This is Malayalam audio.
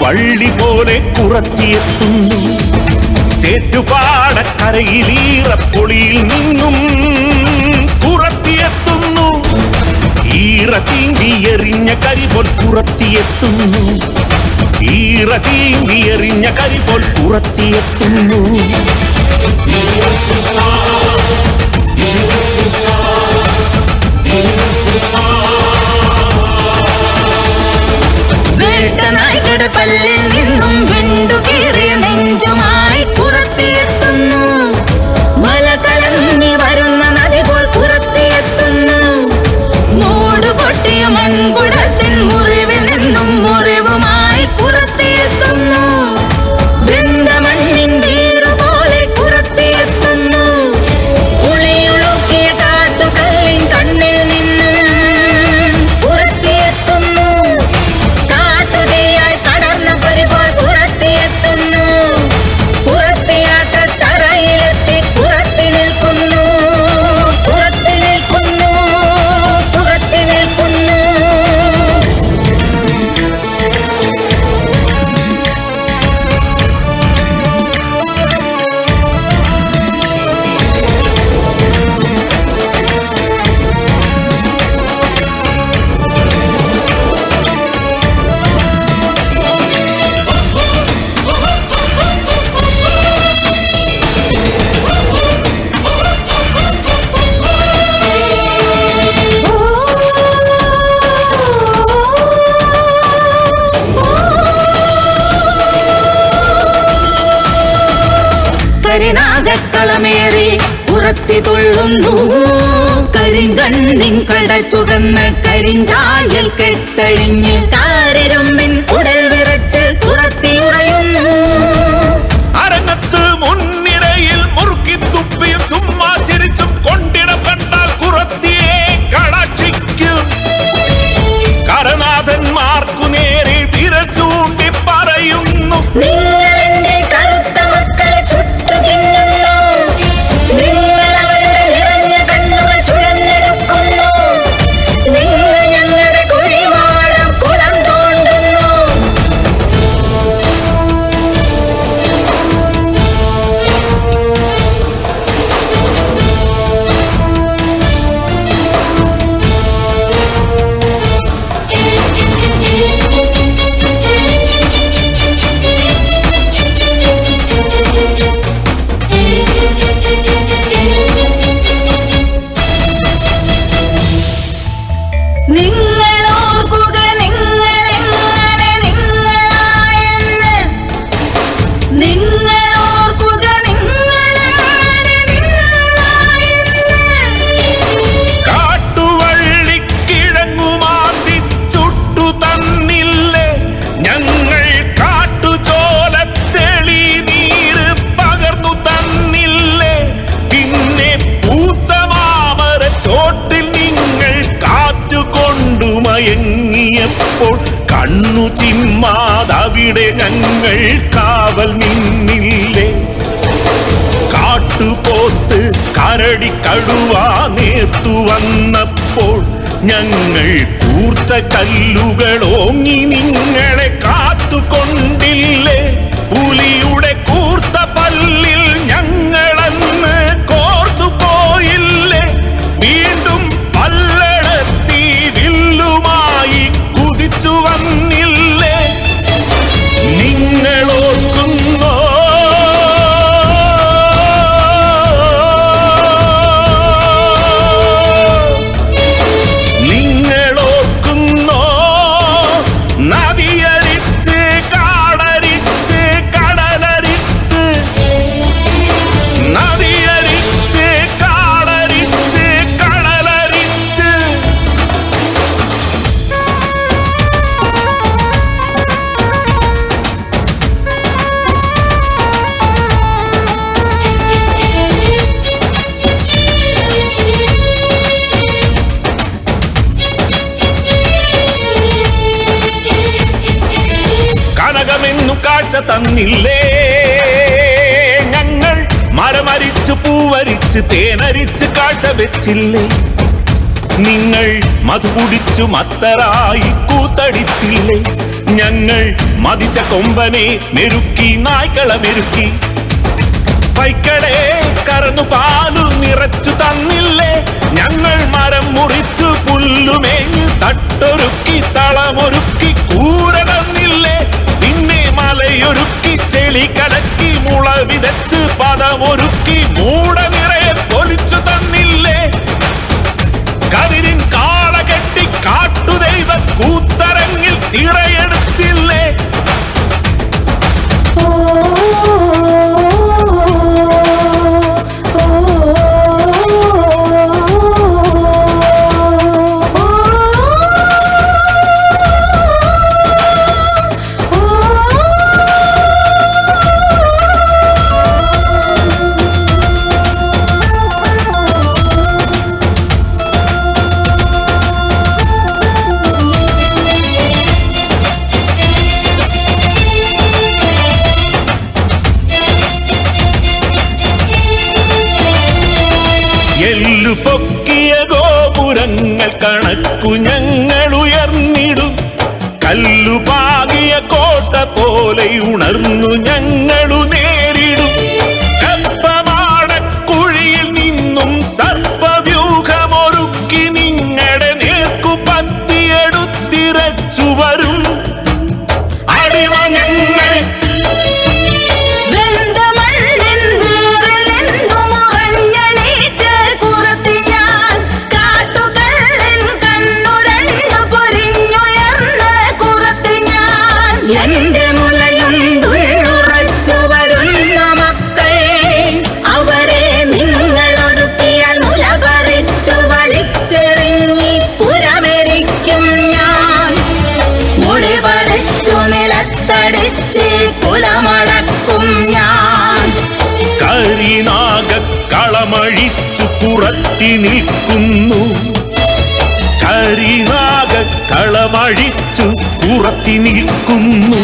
വള്ളി പോലെ കുറത്തിയെത്തുന്നു ചേറ്റുപാടക്കരയിൽ ഈറപ്പൊളിയിൽ നിന്നും കുറത്തിയെത്തുന്നു ഈറ ചീന്തി എറിഞ്ഞ കരിപോൽ കുറത്തിയെത്തുന്നു ഈറ ചീന്തി എറിഞ്ഞ കരിപോൽ കുറത്തിയെത്തുന്നു Oh പല്ലിട്ട നായ്ക്കടെ പല്ലിൽ നിന്നും വിണ്ടു കീറിയ നെഞ്ചുമായി പുറത്തിയെത്തുന്നു. മല കലങ്ങി വരുന്ന നദി പോൽ പുറത്തിയെത്തുന്നു. മൂട് പൊട്ടിയ മൺകുഴി കരിനാഗക്കളമേറി പുറത്തി തുള്ളുന്നു. കരിങ്കണ്ണിൻ കട ചുകന്ന് കരിഞ്ചായൽ കെട്ടഴിഞ്ഞ് കണ്ണു ചിമ്മാതവിടെ ഞങ്ങൾ കാവൽ നിന്നില്ലേ? കാട്ടുപോത്ത് കരടി കടുവാ നേർത്തു വന്നപ്പോൾ ഞങ്ങൾ കൂർത്ത കല്ലുകൾ ഓങ്ങി നിങ്ങളെ കാത്തുകൊണ്ടില്ലേ? കാഴ്ച തന്നില്ലേ? ഞങ്ങൾ മരമരിച്ചു പൂവരിച്ച് തേനരിച്ച് കാഴ്ച വെച്ചില്ലേ? നിങ്ങൾ മധു കുടിച്ചു മത്തരായി കൂത്തടിച്ചില്ലേ? ഞങ്ങൾ മതിച്ച കൊമ്പനെ മെരുക്കി നായ്ക്കള മെരുക്കി. പൈക്കളെ കറന്നു പാലു നിറച്ചു തന്നില്ലേ? ഞങ്ങൾ മരം മുറിച്ചു പുല്ലുമേഞ്ഞ് തട്ടൊരുക്കി തളമൊരുക്കി കൂര തന്നില്ലേ? seviyorum കണക്കു ഞങ്ങൾ ഉയർന്നിടും. കല്ലുപാകിയ കോട്ട പോലെ ഉണർന്നു ഞങ്ങളു കളമഴിച്ചു പുറത്തി നിൽക്കുന്നു. കരിനാഗ കളമഴിച്ചു പുറത്തി നിൽക്കുന്നു.